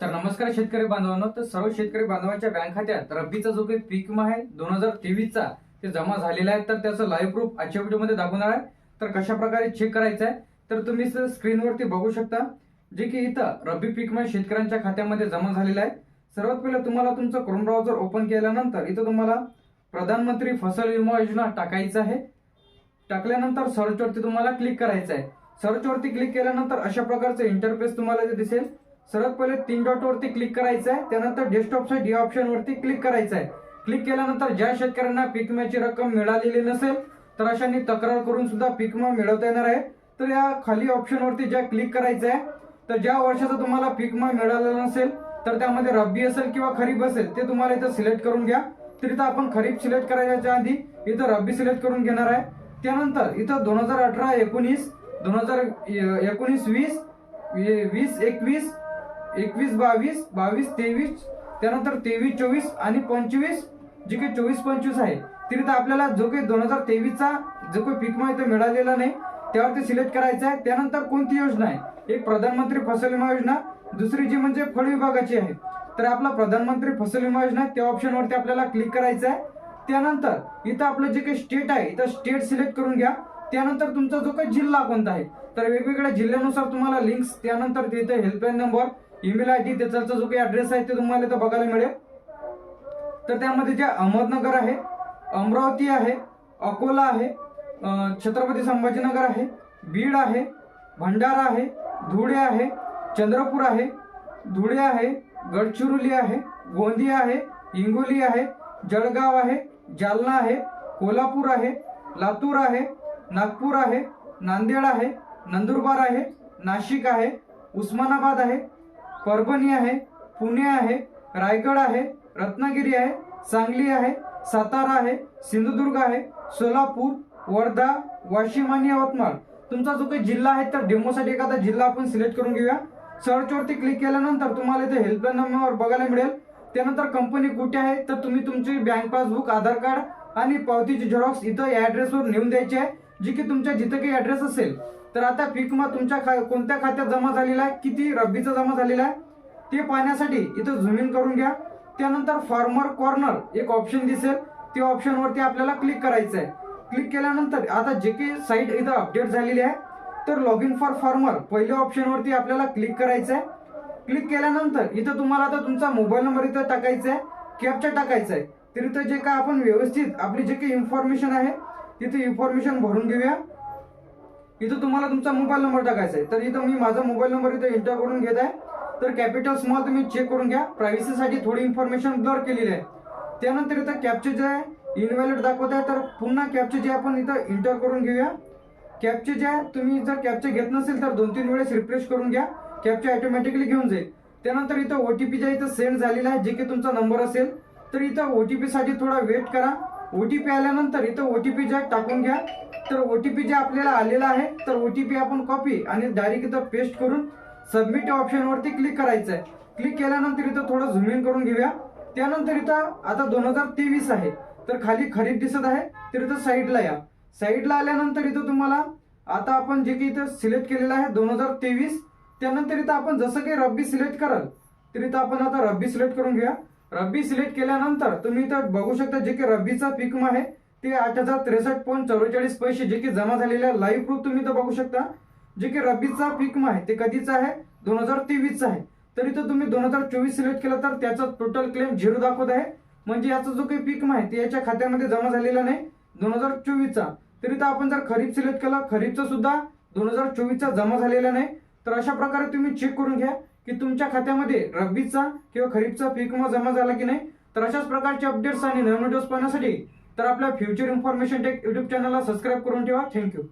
तर नमस्कार शेतकरी बांधवांनो तर सर्व शेतकरी बांधवांच्या बँक खात्यात रब्बीचा जो काही पीक विमा आहे दोन हजार तेवीसचा ते जमा झालेला आहे तर त्याचं लाईव्ह प्रूफ आजच्या व्हिडिओमध्ये दाखवणार आहे. तर कशा प्रकारे चेक करायचं आहे तर तुम्ही स्क्रीनवरती बघू शकता जे की इथं रब्बी पीक विमा शेतकऱ्यांच्या खात्यामध्ये जमा झालेला आहे. सर्वात पहिले तुम्हाला तुमचं क्रोम ब्राउझर ओपन केल्यानंतर इथं तुम्हाला प्रधानमंत्री फसल विमा योजना टाकायचं आहे. टाकल्यानंतर सर्चवरती तुम्हाला क्लिक करायचं आहे सर्चवरती क्लिक केल्यानंतर अशा प्रकारचं इंटरफेस तुम्हाला जे दिसेल. सर्वात पहिले तीन डॉट वरती क्लिक करायचं आहे त्यानंतर डेस्कटॉपच्या डी ऑप्शन वरती क्लिक करायचं आहे क्लिक केल्यानंतर ज्या शेतकऱ्यांना पीक विम्याची रक्कम मिळालेली नसेल तर अशांनी तक्रार करून सुद्धा पीक विमा मिळवता येणार आहे. तर या खाली ऑप्शन वरती ज्या क्लिक करायचं आहे तर ज्या वर्षाचा तुम्हाला पीक विमा मिळालेला नसेल तर त्यामध्ये रब्बी असेल किंवा खरीप असेल ते तुम्हाला इथं सिलेक्ट करून घ्या. तर इथं आपण खरीप सिलेक्ट करायच्या आधी इथं रब्बी सिलेक्ट करून घेणार आहे. त्यानंतर इथं दोन हजार अठरा एकोणीस दोन हजार एकोणीस वीस वीस एकवीस एकवीस बावीस बावीस तेवीस त्यानंतर तेवीस चोवीस आणि पंचवीस जे काही चोवीस पंचवीस आहे तर आपल्याला जो काही दोन हजार तेवीसचा जो काही पीक माहिती मिळालेला नाही त्यावरती सिलेक्ट करायचं आहे. त्यानंतर कोणती योजना आहे? एक प्रधानमंत्री फसल विमा योजना दुसरी जी म्हणजे फळ विभागाची आहे. तर आपला प्रधानमंत्री फसल विमा योजना आहे, त्या ऑप्शनवरती आपल्याला क्लिक करायचं आहे. त्यानंतर इथं आपलं जे काही स्टेट आहे इथं स्टेट सिलेक्ट करून घ्या. त्यानंतर तुमचा जो काही जिल्हा कोणता आहे तर वेगवेगळ्या जिल्ह्यानुसार तुम्हाला लिंक्स त्यानंतर तिथे helpline number email I D त्याचा जो काही ऍड्रेस आहे ते तुम्हाला इथं बघायला मिळेल. तर त्यामध्ये जे अहमदनगर आहे अमरावती आहे अकोला आहे छत्रपती संभाजीनगर आहे बीड आहे भंडारा आहे धुळे आहे चंद्रपूर आहे धुळे आहे गडचिरोली आहे गोंदिया आहे हिंगोली आहे जळगाव आहे जालना आहे कोल्हापूर आहे लातूर आहे नागपूर आहे नांदेड आहे नंदुरबार आहे नाशिक आहे उस्मानाबाद आहे परभणी आहे पुणे आहे रायगड आहे रत्नागिरी आहे सांगली आहे सातारा आहे सिंधुदुर्ग आहे सोलापूर वर्धा वाशिम आणि यवतमाळ. तुमचा जो काही जिल्हा आहे तर डेमोसाठी एखादा जिल्हा आपण सिलेक्ट करून घेऊया. सर्चवरती क्लिक केल्यानंतर तुम्हाला इथे हेल्पलाईन नंबर बघायला मिळेल. त्यानंतर कंपनी कुठे आहे तर तुम्ही तुमची बँक पासबुक आधार कार्ड आणि पावतीची झेरॉक्स इथं या ॲड्रेसवर नेऊन द्यायची आहे. जी की तुमच्या जिथं काही ऍड्रेस असेल तर आता पीक विमा तुमच्या खा कोणत्या खात्यात जमा झालेला आहे? किती रब्बीचा जमा झालेला आहे? ते पाहण्यासाठी इथं झूम इन करून घ्या. त्यानंतर फार्मर कॉर्नर एक ऑप्शन दिसेल. त्या ऑप्शनवरती आपल्याला क्लिक करायचं आहे क्लिक केल्यानंतर आता जे काही साईट इथं अपडेट झालेली आहे तर लॉग इन फॉर फार्मर पहिल्या ऑप्शनवरती आपल्याला क्लिक करायचं आहे क्लिक केल्यानंतर इथं तुम्हाला आता तुमचा मोबाईल नंबर इथं टाकायचा आहे कॅपचा टाकायचा आहे तर इथं जे काय आपण व्यवस्थित आपली जे काही इन्फॉर्मेशन आहे तिथे इन्फॉर्मेशन भरून घेऊया. इथं तुम्हाला तुमचा मोबाईल नंबर टाकायचा आहे. तर इथं मी माझा मोबाईल नंबर इथं एंटर करून घेत आहे. तर कॅपिटल स्मॉल तुम्ही चेक करून घ्या. प्रायव्हसीसाठी थोडी इन्फॉर्मेशन ब्लर केलेली आहे. त्यानंतर इथं कॅपचे जे आहे इनव्हॅलिड दाखवत आहे. तर पुन्हा कॅपचे जे आपण इथं इंटर करून घेऊया. कॅपचे जे आहे तुम्ही जर कॅपचे घेत नसेल तर दोन तीन वेळेस रिफ्रेश करून घ्या. कॅपचे ऑटोमॅटिकली घेऊन जाईल. त्यानंतर इथं ओ टी पी जे इथं सेंड झालेला आहे जे की तुमचा नंबर असेल तर इथं ओटीपी साठी थोडा वेट करा. ओटीपी आल्यानंतर इथं ओ टी पी ज्या टाकून घ्या. तर ओटीपी जे आपल्याला आलेला आहे तर ओ टी पी आपण कॉपी आणि डायरेक्ट इथं पेस्ट करून सबमिट ऑप्शनवरती क्लिक करायचं आहे क्लिक केल्यानंतर इथं थोडं झूम इन करून घेऊया. त्यानंतर इथं आता दोन हजार तेवीस आहे. तर खाली खरीप दिसत आहे. तर इथं साईडला या. साईडला आल्यानंतर इथं तुम्हाला आता आपण जे काही इथं सिलेक्ट केलेलं आहे दोन हजार तेवीस. त्यानंतर इथं आपण जसं काही रब्बी सिलेक्ट कराल तर इथं आपण आता रब्बी सिलेक्ट करून घेऊया. रब्बी सिलेक्ट केल्यानंतर तुम्ही इथं बघू शकता जे की रब्बीचा पीक आहे ते आठ हजार त्रेसष्ट पॉईंट चौवेचाळीस पैसे जे की जमा झालेले आहे लाईव्ह प्रूफ तुम्ही इथं बघू शकता. जे की रब्बीचा पीक आहे ते कधीचा आहे? दोन हजार तेवीसचा आहे. तर इथं तुम्ही दोन हजार चोवीस सिलेक्ट केलं तर त्याचा टोटल क्लेम झिरो दाखवत आहे. म्हणजे याचा जो काही पीक आहे ते याच्या खात्यामध्ये जमा झालेला नाही. दोन हजार चोवीसचा. तर इथं आपण जर खरीप सिलेक्ट केला खरीपचा सुद्धा दोन हजार चोवीसचा जमा झालेला नाही. तर अशा प्रकारे तुम्ही चेक करून घ्या. की तुमच्या खात्यामध्ये रब्बीचा किंवा खरीपचा पीक विमा जमा झाला की नाही तर अशाच प्रकारचे अपडेट्स आणि नवीन व्हिडिओज पाहण्यासाठी तर आपल्या फ्युचर इन्फॉर्मेशन टेक युट्यूब चॅनलला सबस्क्राईब करून ठेवा. Thank you